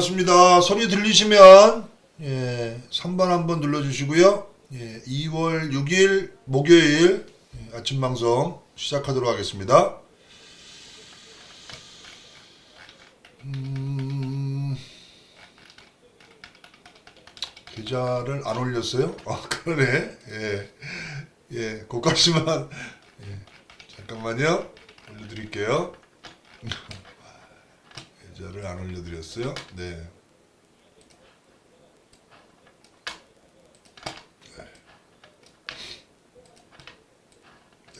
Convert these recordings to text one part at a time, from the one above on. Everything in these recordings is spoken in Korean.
반갑습니다. 소리 들리시면 예, 3번 한번 눌러주시고요. 예, 2월 6일 목요일 예, 아침 방송 시작하도록 하겠습니다. 음, 계좌를 안 올렸어요? 아 그러네. 예, 예, 고가시만 예, 잠깐만요. 올려드릴게요. 계좌를 안 올려드렸어요. 네.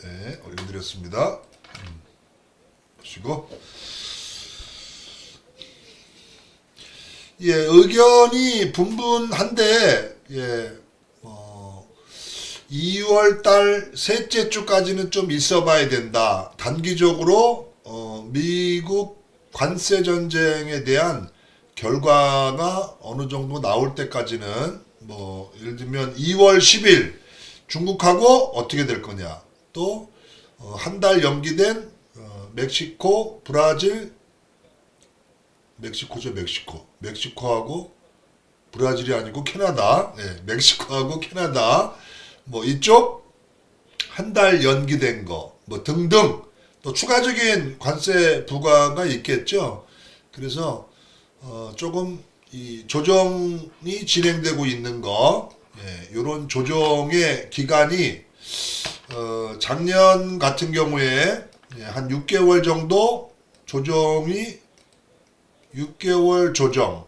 네, 올려드렸습니다. 음, 보시고. 예, 의견이 분분한데, 예, 어, 2월 달 셋째 주까지는 좀 있어 봐야 된다. 단기적으로, 어, 미국 관세 전쟁에 대한 결과가 어느 정도 나올 때까지는, 뭐, 예를 들면 2월 10일 중국하고 어떻게 될 거냐. 또, 어, 한달 연기된, 어, 멕시코, 브라질, 멕시코죠, 멕시코. 멕시코하고 브라질이 아니고 캐나다. 네, 멕시코하고 캐나다. 뭐 이쪽 한 달 연기된 거, 뭐 등등 또 추가적인 관세 부과가 있겠죠. 그래서 어, 조금 이 조정이 진행되고 있는 거, 예, 이런 조정의 기간이 어, 작년 같은 경우에 예, 한 6개월 정도 조정이 6개월 조정,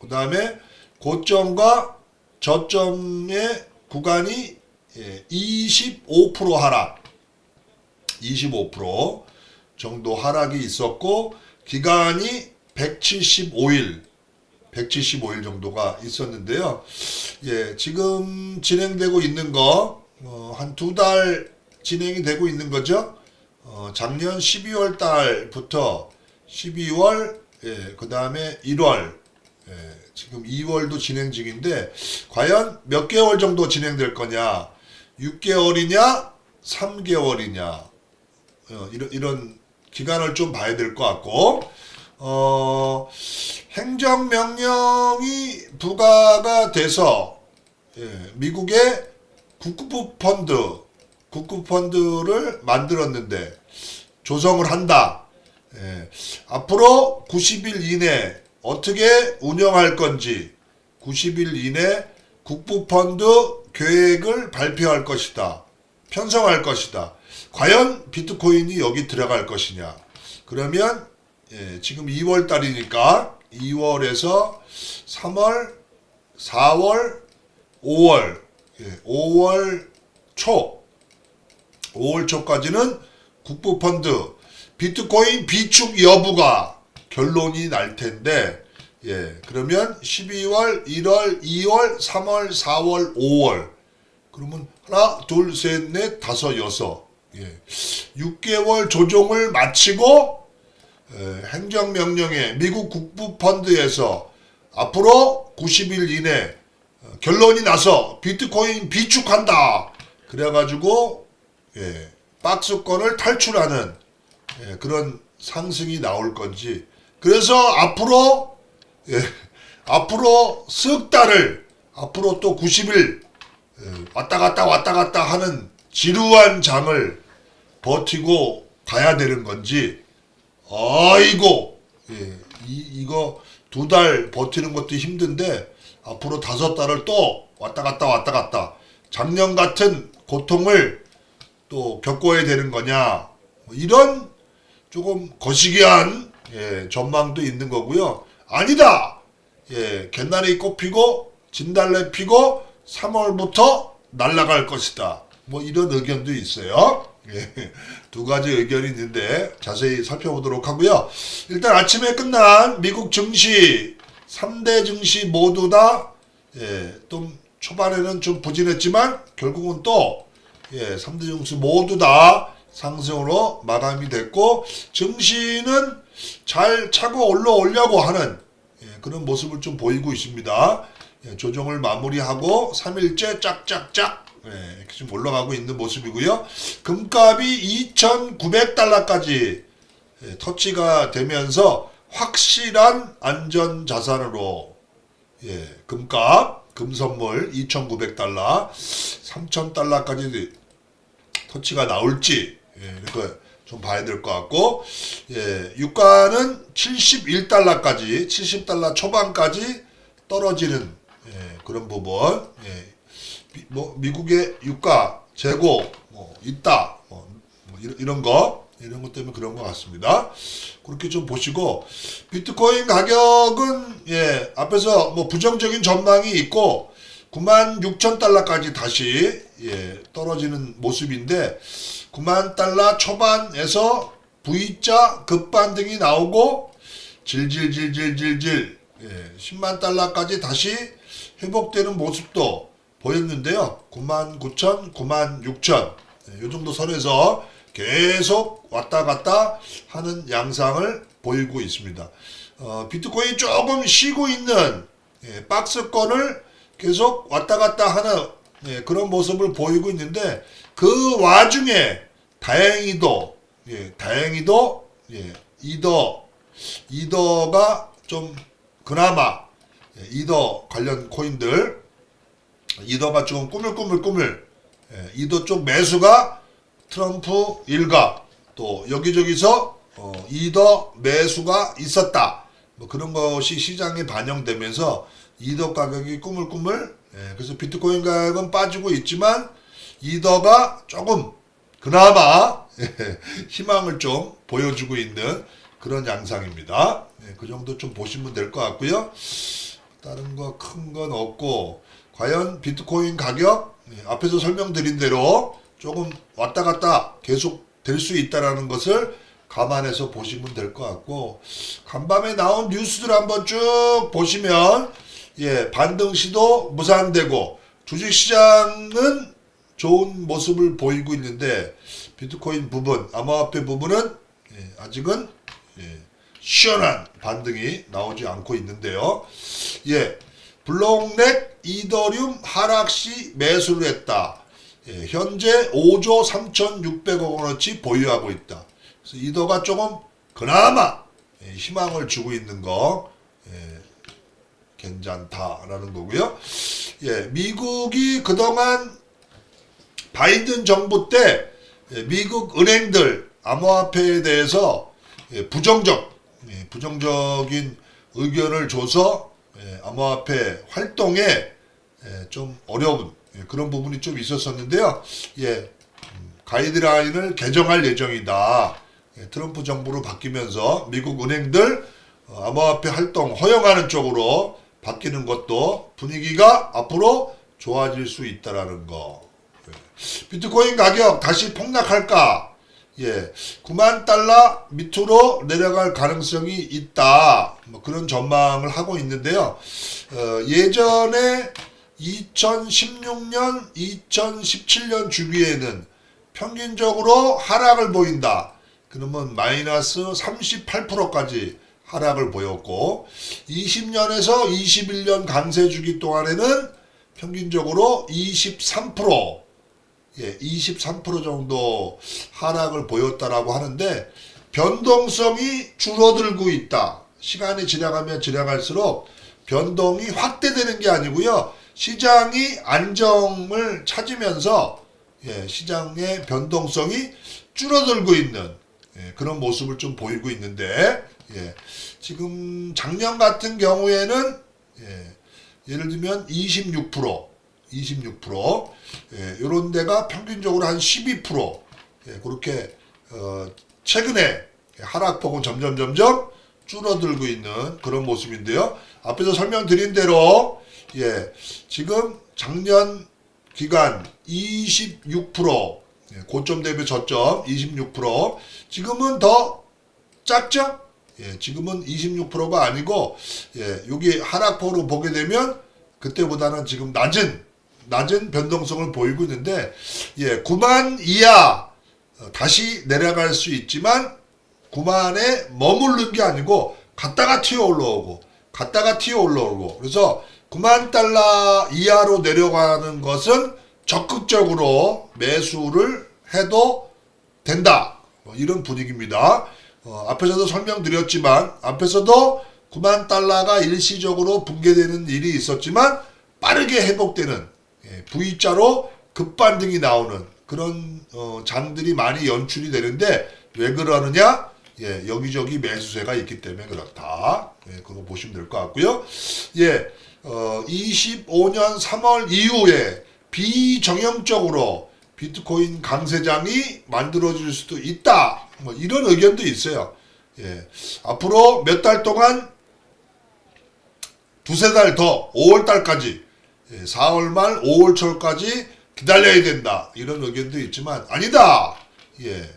그 다음에 고점과 저점의 구간이 예, 25% 하락, 25% 정도 하락이 있었고, 기간이 175일, 175일 정도가 있었는데요. 예, 지금 진행되고 있는 거, 어, 한두 달 진행이 되고 있는 거죠. 어, 작년 12월 달부터 12월, 예, 그 다음에 1월, 예, 지금 2월도 진행 중인데, 과연 몇 개월 정도 진행될 거냐? 6개월이냐? 3개월이냐? 어, 이런, 이런 기간을 좀 봐야 될 것 같고, 어, 행정명령이 부과가 돼서, 예, 미국의 국库펀드, 국库펀드를 만들었는데, 조성을 한다. 예, 앞으로 90일 이내 어떻게 운영할 건지 90일 이내 국부 펀드 계획을 발표할 것이다. 편성할 것이다. 과연 비트코인이 여기 들어갈 것이냐. 그러면 예, 지금 2월 달이니까 2월에서 3월, 4월, 5월, 예, 5월 초, 5월 초까지는 국부펀드 비트코인 비축 여부가 결론이 날 텐데, 예, 그러면 12월, 1월, 2월, 3월, 4월, 5월. 그러면 하나, 둘, 셋, 넷, 다섯, 여섯. 예. 6개월 조정을 마치고, 예, 행정명령에 미국 국부펀드에서 앞으로 90일 이내 어, 결론이 나서 비트코인 비축한다. 그래가지고, 예, 박스권을 탈출하는 예, 그런 상승이 나올 건지. 그래서 앞으로 예, 앞으로 석 달을 앞으로 또 90일 예, 왔다 갔다 왔다 갔다 하는 지루한 장을 버티고 가야 되는 건지. 아이고 예, 이 이거 두 달 버티는 것도 힘든데 앞으로 다섯 달을 또 왔다 갔다 왔다 갔다 작년 같은 고통을 또 겪어야 되는 거냐 뭐 이런 조금 거시기한 예, 전망도 있는 거고요. 아니다. 예, 갯날이 꽃피고 진달래 피고 3월부터 날아갈 것이다. 뭐 이런 의견도 있어요. 예, 두 가지 의견이 있는데 자세히 살펴보도록 하고요. 일단 아침에 끝난 미국 증시 3대 증시 모두 다 예, 좀 초반에는 좀 부진했지만 결국은 또 예, 3대 증시 모두 다 상승으로 마감이 됐고 증시는 잘 차고 올라오려고 하는 예, 그런 모습을 좀 보이고 있습니다. 예, 조정을 마무리하고 3일째 짝짝짝 예, 이렇게 좀 올라가고 있는 모습이고요. 금값이 2,900달러까지 예, 터치가 되면서 확실한 안전 자산으로 예, 금값, 금선물 2,900달러, 3,000달러까지 터치가 나올지 예, 이거 좀 봐야 될 것 같고 예, 유가는 71달러까지 70달러 초반까지 떨어지는 예, 그런 부분 예, 미, 뭐 미국의 유가 재고 뭐 있다 뭐, 뭐 이런, 이런 거 이런 것 때문에 그런 것 같습니다. 그렇게 좀 보시고 비트코인 가격은 예 앞에서 뭐 부정적인 전망이 있고 9만 6천 달러까지 다시 예 떨어지는 모습인데 9만 달러 초반에서 V자 급반등이 나오고 질질질질질질 예 10만 달러까지 다시 회복되는 모습도 보였는데요. 9만 9천, 9만 6천 예, 요 정도 선에서 계속 왔다 갔다 하는 양상을 보이고 있습니다. 어, 비트코인 조금 쉬고 있는 예, 박스권을 계속 왔다 갔다 하는 예, 그런 모습을 보이고 있는데 그 와중에 다행히도 예, 다행히도 예, 이더 이더가 좀 그나마 예, 이더 관련 코인들 이더가 좀 꾸물꾸물꾸물 예, 이더 쪽 매수가 트럼프 일가 또 여기저기서 어, 이더 매수가 있었다. 뭐 그런 것이 시장에 반영되면서 이더 가격이 꾸물꾸물 예, 그래서 비트코인 가격은 빠지고 있지만 이더가 조금 그나마 예, 희망을 좀 보여주고 있는 그런 양상입니다. 예, 그 정도 좀 보시면 될 것 같고요. 다른 거 큰 건 없고 과연 비트코인 가격? 예, 앞에서 설명드린 대로 조금 왔다 갔다 계속 될 수 있다라는 것을 감안해서 보시면 될 것 같고 간밤에 나온 뉴스들 한번 쭉 보시면 예 반등 시도 무산되고 주식 시장은 좋은 모습을 보이고 있는데 비트코인 부분 암호화폐 부분은 예, 아직은 예, 시원한 반등이 나오지 않고 있는데요. 예, 블록넥 이더리움 하락 시 매수를 했다. 예, 현재 5조 3,600억 원어치 보유하고 있다. 그래서 이더가 조금 그나마 예, 희망을 주고 있는 거 예, 괜찮다라는 거고요. 예, 미국이 그동안 바이든 정부 때 예, 미국 은행들 암호화폐에 대해서 예, 부정적 예, 부정적인 의견을 줘서 예, 암호화폐 활동에 예, 좀 어려운 예, 그런 부분이 좀 있었었는데요. 예, 음, 가이드라인을 개정할 예정이다. 예, 트럼프 정부로 바뀌면서 미국 은행들 어, 암호화폐 활동 허용하는 쪽으로 바뀌는 것도 분위기가 앞으로 좋아질 수 있다라는 거. 예. 비트코인 가격 다시 폭락할까? 예, 9만 달러 밑으로 내려갈 가능성이 있다. 뭐 그런 전망을 하고 있는데요. 어, 예전에 2016년, 2017년 주기에는 평균적으로 하락을 보인다. 그러면 마이너스 38%까지 하락을 보였고 20년에서 21년 강세 주기 동안에는 평균적으로 23% 예, 23% 정도 하락을 보였다라고 하는데 변동성이 줄어들고 있다. 시간이 지나가면 지나갈수록 변동이 확대되는 게 아니고요. 시장이 안정을 찾으면서 예, 시장의 변동성이 줄어들고 있는 예, 그런 모습을 좀 보이고 있는데 예, 지금 작년 같은 경우에는 예, 예를 들면 26% 26% 예, 이런 데가 평균적으로 한 12% 예, 그렇게 어, 최근에 하락폭은 점점 점점 줄어들고 있는 그런 모습인데요. 앞에서 설명드린 대로 예, 지금 작년 기간 26% 예, 고점 대비 저점 26% 지금은 더 작죠? 예, 지금은 26%가 아니고 예, 여기 하락폭으로 보게 되면 그때보다는 지금 낮은 낮은 변동성을 보이고 있는데 예, 9만 이하 어, 다시 내려갈 수 있지만 9만에 머무르는 게 아니고 갔다가 튀어 올라오고 갔다가 튀어 올라오고 그래서 9만 달러 이하로 내려가는 것은 적극적으로 매수를 해도 된다 뭐 이런 분위기입니다. 어, 앞에서도 설명드렸지만 앞에서도 9만 달러가 일시적으로 붕괴되는 일이 있었지만 빠르게 회복되는 예, V자로 급반등이 나오는 그런 어, 장들이 많이 연출이 되는데 왜 그러느냐? 예, 여기저기 매수세가 있기 때문에 그렇다. 예, 그거 보시면 될 것 같고요. 예, 어, 25년 3월 이후에 비정형적으로 비트코인 강세장이 만들어질 수도 있다. 뭐 이런 의견도 있어요. 예, 앞으로 몇 달 동안 두세 달 더, 5월 달까지, 4월 말 5월 초까지 기다려야 된다. 이런 의견도 있지만, 아니다! 예.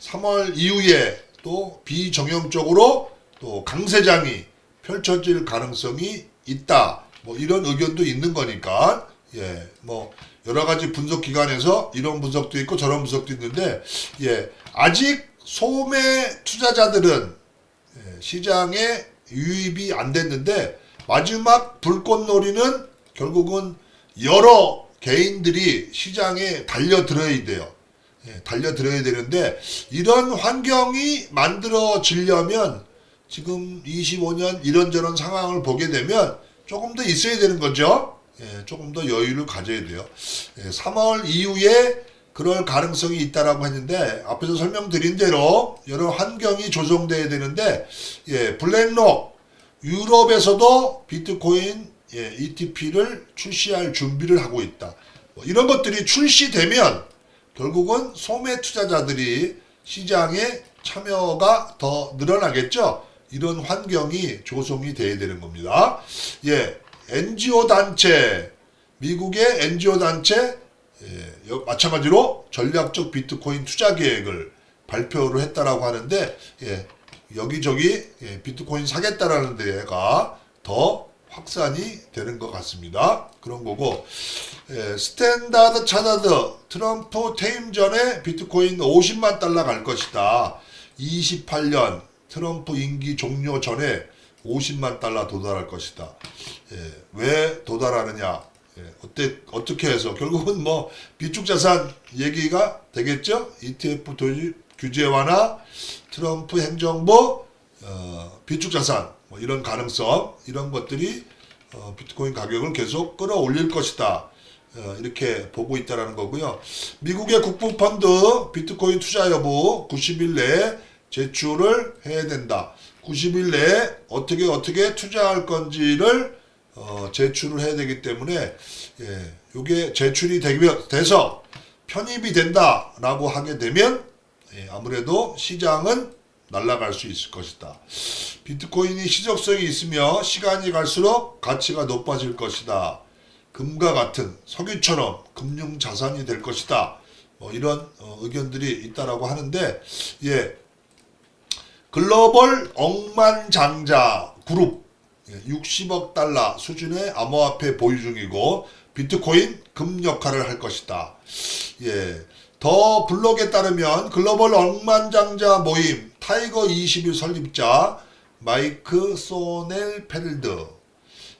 3월 이후에 또 비정형적으로 또 강세장이 펼쳐질 가능성이 있다. 뭐 이런 의견도 있는 거니까, 예. 뭐, 여러 가지 분석 기관에서 이런 분석도 있고 저런 분석도 있는데, 예. 아직 소매 투자자들은 예, 시장에 유입이 안 됐는데 마지막 불꽃놀이는 결국은 여러 개인들이 시장에 달려들어야 돼요. 예, 달려들어야 되는데 이런 환경이 만들어지려면 지금 25년 이런저런 상황을 보게 되면 조금 더 있어야 되는 거죠. 예, 조금 더 여유를 가져야 돼요. 예, 3월 이후에 그럴 가능성이 있다라고 했는데 앞에서 설명드린 대로 여러 환경이 조성돼야 되는데 예, 블랙록 유럽에서도 비트코인 예, ETP를 출시할 준비를 하고 있다. 뭐 이런 것들이 출시되면 결국은 소매 투자자들이 시장에 참여가 더 늘어나겠죠. 이런 환경이 조성이 돼야 되는 겁니다. 예, NGO 단체, 미국의 NGO 단체, 예, 여- 마찬가지로 전략적 비트코인 투자 계획을 발표를 했다라고 하는데, 예, 여기저기 예, 비트코인 사겠다라는 데가 더 확산이 되는 것 같습니다. 그런 거고, 예, 스탠다드 차다드 트럼프 퇴임 전에 비트코인 50만 달러 갈 것이다. 28년 트럼프 임기 종료 전에 50만 달러 도달할 것이다. 예, 왜 도달하느냐? 예, 어때 어떻게 해서 결국은 뭐 비축 자산 얘기가 되겠죠? ETF 도입 규제 완화, 트럼프 행정부 어, 비축 자산 뭐 이런 가능성 이런 것들이 어, 비트코인 가격을 계속 끌어올릴 것이다. 어, 이렇게 보고 있다라는 거고요. 미국의 국부 펀드 비트코인 투자 여부 90일 내에 제출을 해야 된다. 90일 내에 어떻게 어떻게 투자할 건지를 어, 제출을 해야 되기 때문에 예, 요게 제출이 되면 돼서 편입이 된다라고 하게 되면 예, 아무래도 시장은 날아갈 수 있을 것이다. 비트코인이 시적성이 있으며 시간이 갈수록 가치가 높아질 것이다. 금과 같은 석유처럼 금융 자산이 될 것이다. 뭐 이런 어, 의견들이 있다라고 하는데 예. 글로벌 억만장자 그룹 예, 60억 달러 수준의 암호화폐 보유 중이고 비트코인 금 역할을 할 것이다. 예. 더 블록에 따르면 글로벌 억만장자 모임 타이거 21 설립자 마이크 소넬 펠드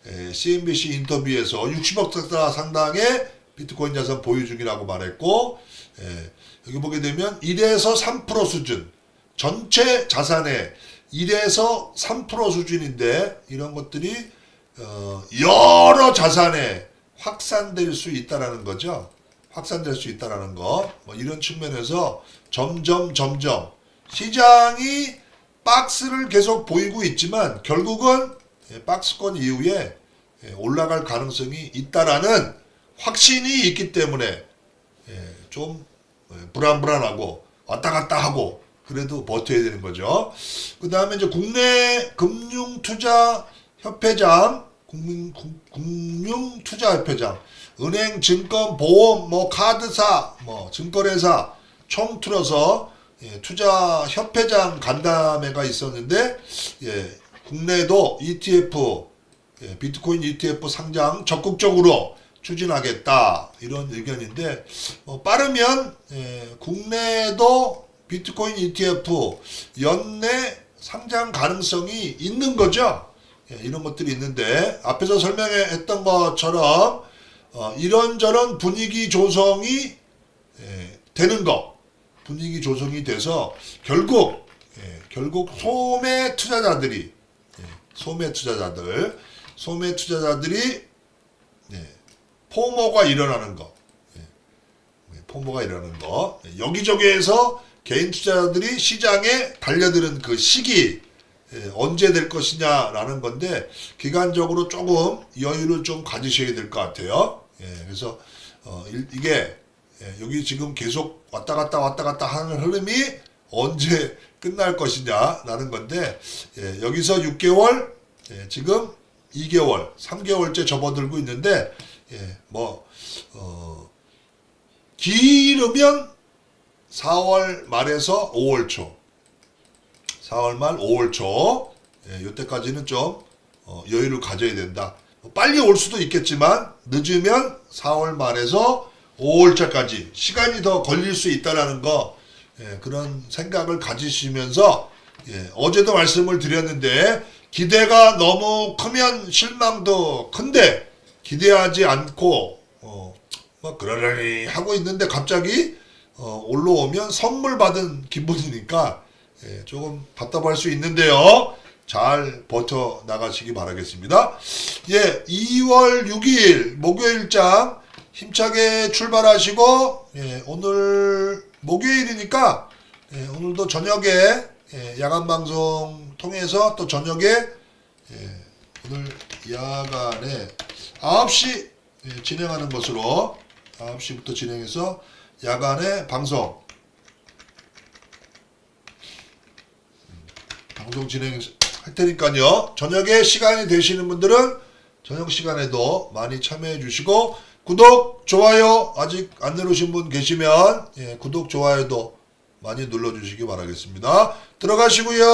예, CNBC 인터뷰에서 60억 달러 상당의 비트코인 자산 보유 중이라고 말했고 예, 여기 보게 되면 1에서 3% 수준 전체 자산의 1에서 3% 수준인데 이런 것들이 어, 여러 자산에 확산될 수 있다라는 거죠. 확산될 수 있다라는 거. 뭐 이런 측면에서 점점 점점 시장이 박스를 계속 보이고 있지만 결국은 예, 박스권 이후에 예, 올라갈 가능성이 있다라는 확신이 있기 때문에 예, 좀 예, 불안불안하고 왔다 갔다 하고 그래도 버텨야 되는 거죠. 그 다음에 이제 국내 금융투자협회장, 국민, 국- 금융투자협회장, 은행, 증권, 보험, 뭐 카드사, 뭐 증권회사 총 틀어서 예, 투자 협회장 간담회가 있었는데 예, 국내도 ETF 예, 비트코인 ETF 상장 적극적으로 추진하겠다 이런 의견인데 어, 빠르면 예, 국내도 비트코인 ETF 연내 상장 가능성이 있는 거죠. 예, 이런 것들이 있는데 앞에서 설명했던 것처럼 어, 이런저런 분위기 조성이 예, 되는 거 분위기 조성이 돼서 결국 예, 결국 소매 투자자들이 예, 소매 투자자들 소매 투자자들이 네, 포모가 일어나는 거 예, 네, 포모가 일어나는 거 예, 여기저기에서 개인 투자자들이 시장에 달려드는 그 시기 예, 언제 될 것이냐라는 건데 기간적으로 조금 여유를 좀 가지셔야 될 것 같아요. 예, 그래서 어, 일- 이게 예, 여기 지금 계속 왔다 갔다 왔다 갔다 하는 흐름이 언제 끝날 것이냐라는 건데 예, 여기서 6개월 예, 지금 2개월 3개월째 접어들고 있는데 예, 뭐 어, 길으면 4월 말에서 5월 초 4월 말 5월 초 예, 이때까지는 좀 어, 여유를 가져야 된다. 뭐 빨리 올 수도 있겠지만 늦으면 4월 말에서 5월차까지 시간이 더 걸릴 수 있다라는 거 예, 그런 생각을 가지시면서 예, 어제도 말씀을 드렸는데 기대가 너무 크면 실망도 큰데 기대하지 않고 어, 뭐 그러려니 하고 있는데 갑자기 어, 올라오면 선물 받은 기분이니까 예, 조금 답답할 수 있는데요. 잘 버텨 나가시기 바라겠습니다. 예, 2월 6일 목요일장 힘차게 출발하시고 예, 오늘 목요일이니까 예, 오늘도 저녁에 예, 야간 방송 통해서 또 저녁에 예, 오늘 야간에 9시 예, 진행하는 것으로 9시부터 진행해서 야간에 방송 방송 진행할 테니까요. 저녁에 시간이 되시는 분들은 저녁 시간에도 많이 참여해 주시고 구독, 좋아요 아직 안 누르신 분 계시면 예, 구독, 좋아요도 많이 눌러 주시기 바라겠습니다. 들어가시고요.